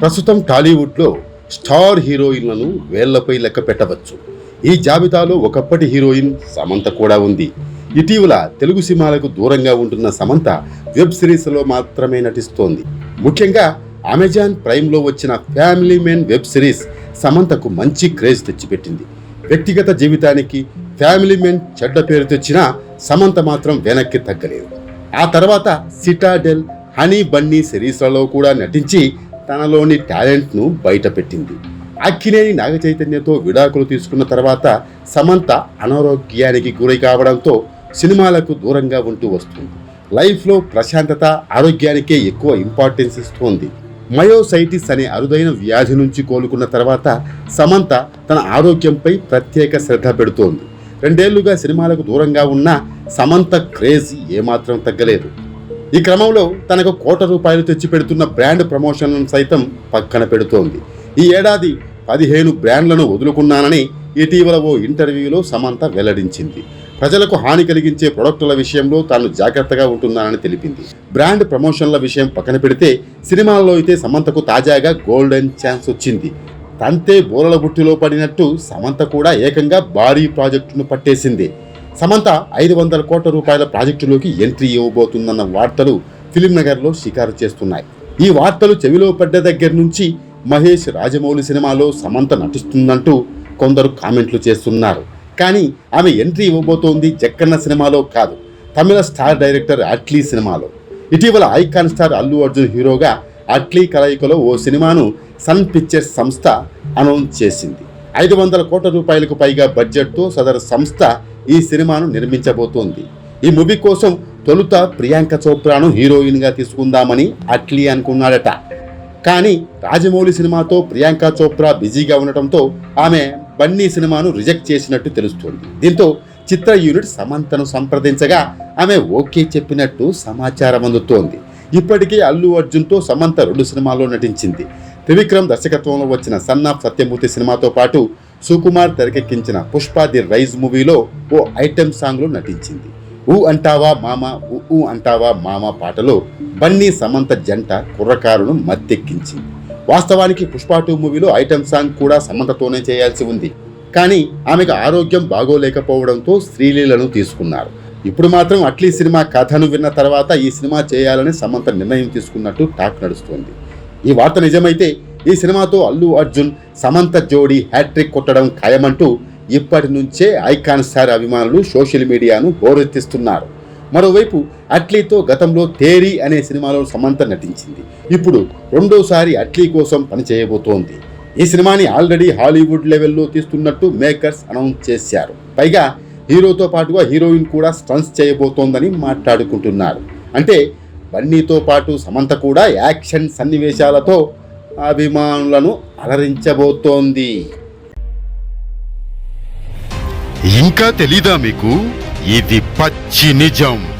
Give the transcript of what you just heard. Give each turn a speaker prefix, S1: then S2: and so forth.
S1: ప్రస్తుతం టాలీవుడ్లో స్టార్ హీరోయిన్లను వేళ్ళపై లెక్క పెట్టవచ్చు. ఈ జాబితాలో ఒకప్పటి హీరోయిన్ సమంత కూడా ఉంది. ఇటీవల తెలుగు సినిమాలకు దూరంగా ఉంటున్న సమంత వెబ్ సిరీస్లో మాత్రమే నటిస్తోంది. ముఖ్యంగా అమెజాన్ ప్రైమ్లో వచ్చిన ఫ్యామిలీ మెన్ వెబ్ సిరీస్ సమంతకు మంచి క్రేజ్ తెచ్చిపెట్టింది. వ్యక్తిగత జీవితానికి ఫ్యామిలీ మెన్ చెడ్డ పేరు తెచ్చినా సమంత మాత్రం వెనక్కి తగ్గలేదు. ఆ తర్వాత సిటాడెల్ హనీ బన్నీ సిరీస్లలో కూడా నటించి తనలోని టాలెంట్ను బయటపెట్టింది. అక్కినేని నాగ చైతన్యతో విడాకులు తీసుకున్న తర్వాత సమంత అనారోగ్యానికి గురి కావడంతో సినిమాలకు దూరంగా ఉంటూ వస్తుంది. లైఫ్లో ప్రశాంతత ఆరోగ్యానికే ఎక్కువ ఇంపార్టెన్స్ ఇస్తోంది. మయోసైటిస్ అనే అరుదైన వ్యాధి నుంచి కోలుకున్న తర్వాత సమంత తన ఆరోగ్యంపై ప్రత్యేక శ్రద్ధ పెడుతోంది. రెండేళ్ళుగా సినిమాలకు దూరంగా ఉన్న సమంత క్రేజ్ ఏమాత్రం తగ్గలేదు. ఈ క్రమంలో తనకు కోట రూపాయలు తెచ్చి పెడుతున్న బ్రాండ్ ప్రమోషన్లను సైతం పక్కన పెడుతోంది. ఈ ఏడాది పదిహేను బ్రాండ్లను వదులుకున్నానని ఇటీవల ఓ ఇంటర్వ్యూలో సమంత వెల్లడించింది. ప్రజలకు హాని కలిగించే ప్రొడక్టుల విషయంలో తాను జాగ్రత్తగా ఉంటున్నానని తెలిపింది. బ్రాండ్ ప్రమోషన్ల విషయం పక్కన పెడితే సినిమాల్లో అయితే సమంతకు తాజాగా గోల్డెన్ ఛాన్స్ వచ్చింది. తంతే బోరల బుట్టిలో పడినట్టు సమంత కూడా ఏకంగా భారీ ప్రాజెక్టును పట్టేసింది. సమంత ఐదు వందల కోట్ల రూపాయల ప్రాజెక్టులోకి ఎంట్రీ ఇవ్వబోతుందన్న వార్తలు ఫిలిం నగర్లో షికారు చేస్తున్నాయి. ఈ వార్తలు చెవిలో పడ్డ దగ్గర నుంచి మహేష్ రాజమౌళి సినిమాలో సమంత నటిస్తుందంటూ కొందరు కామెంట్లు చేస్తున్నారు. కానీ ఆమె ఎంట్రీ ఇవ్వబోతోంది జక్కన్న సినిమాలో కాదు తమిళ స్టార్ డైరెక్టర్ అట్లీ సినిమాలో. ఇటీవల ఐకాన్ స్టార్ అల్లు అర్జున్ హీరోగా అట్లీ కలయికలో ఓ సినిమాను సన్ పిక్చర్స్ సంస్థ అనౌన్స్ చేసింది. ఐదు వందల కోట్ల రూపాయలకు పైగా బడ్జెట్తో సదరు సంస్థ ఈ సినిమాను నిర్మించబోతోంది. ఈ మూవీ కోసం తొలుత ప్రియాంక చోప్రాను హీరోయిన్గా తీసుకుందామని అట్లీ అనుకున్నాడట. కానీ రాజమౌళి సినిమాతో ప్రియాంక చోప్రా బిజీగా ఉండటంతో ఆమె బన్నీ సినిమాను రిజెక్ట్ చేసినట్టు తెలుస్తోంది. దీంతో చిత్ర యూనిట్ సమంతను సంప్రదించగా ఆమె ఓకే చెప్పినట్టు సమాచారం అందుతోంది. ఇప్పటికే అల్లు అర్జున్తో సమంత రెండు సినిమాల్లో నటించింది. త్రివిక్రమ్ దర్శకత్వంలో వచ్చిన సన్ ఆఫ్ సత్యమూర్తి సినిమాతో పాటు సుకుమార్ తెరకెక్కించిన పుష్ప ది రైజ్ మూవీలో ఓ ఐటెం సాంగ్లో నటించింది. ఊ అంటావా మామ ఊ ఊ అంటావా మామ పాటలో బన్నీ సమంత జంట కుర్రకారును మత్తెక్కించింది. వాస్తవానికి పుష్ప టూ మూవీలో ఐటెం సాంగ్ కూడా సమంతతోనే చేయాల్సి ఉంది. కానీ ఆమెకు ఆరోగ్యం బాగోలేకపోవడంతో శ్రీలీలను తీసుకున్నారు. ఇప్పుడు మాత్రం అట్లీ సినిమా కథను విన్న తర్వాత ఈ సినిమా చేయాలని సమంత నిర్ణయం తీసుకున్నట్టు టాక్ నడుస్తోంది. ఈ వార్త నిజమైతే ఈ సినిమాతో అల్లు అర్జున్ సమంత జోడీ హ్యాట్రిక్ కొట్టడం ఖాయమంటూ ఇప్పటి నుంచే ఐకాన్ స్టార్ అభిమానులు సోషల్ మీడియాను హోరెత్తిస్తున్నారు. మరోవైపు అట్లీతో గతంలో తేరీ అనే సినిమాలో సమంత నటించింది. ఇప్పుడు రెండోసారి అట్లీ కోసం పనిచేయబోతోంది. ఈ సినిమాని ఆల్రెడీ హాలీవుడ్ లెవెల్లో తీస్తున్నట్టు మేకర్స్ అనౌన్స్ చేశారు. పైగా హీరోతో పాటుగా హీరోయిన్ కూడా స్టన్స్ చేయబోతోందని మాట్లాడుకుంటున్నారు. అంటే బన్నీతో పాటు సమంత కూడా యాక్షన్ సన్నివేశాలతో అభిమానులను అలరించబోతోంది.
S2: ఇంకా తెలీదా మీకు? ఇది పచ్చి నిజం.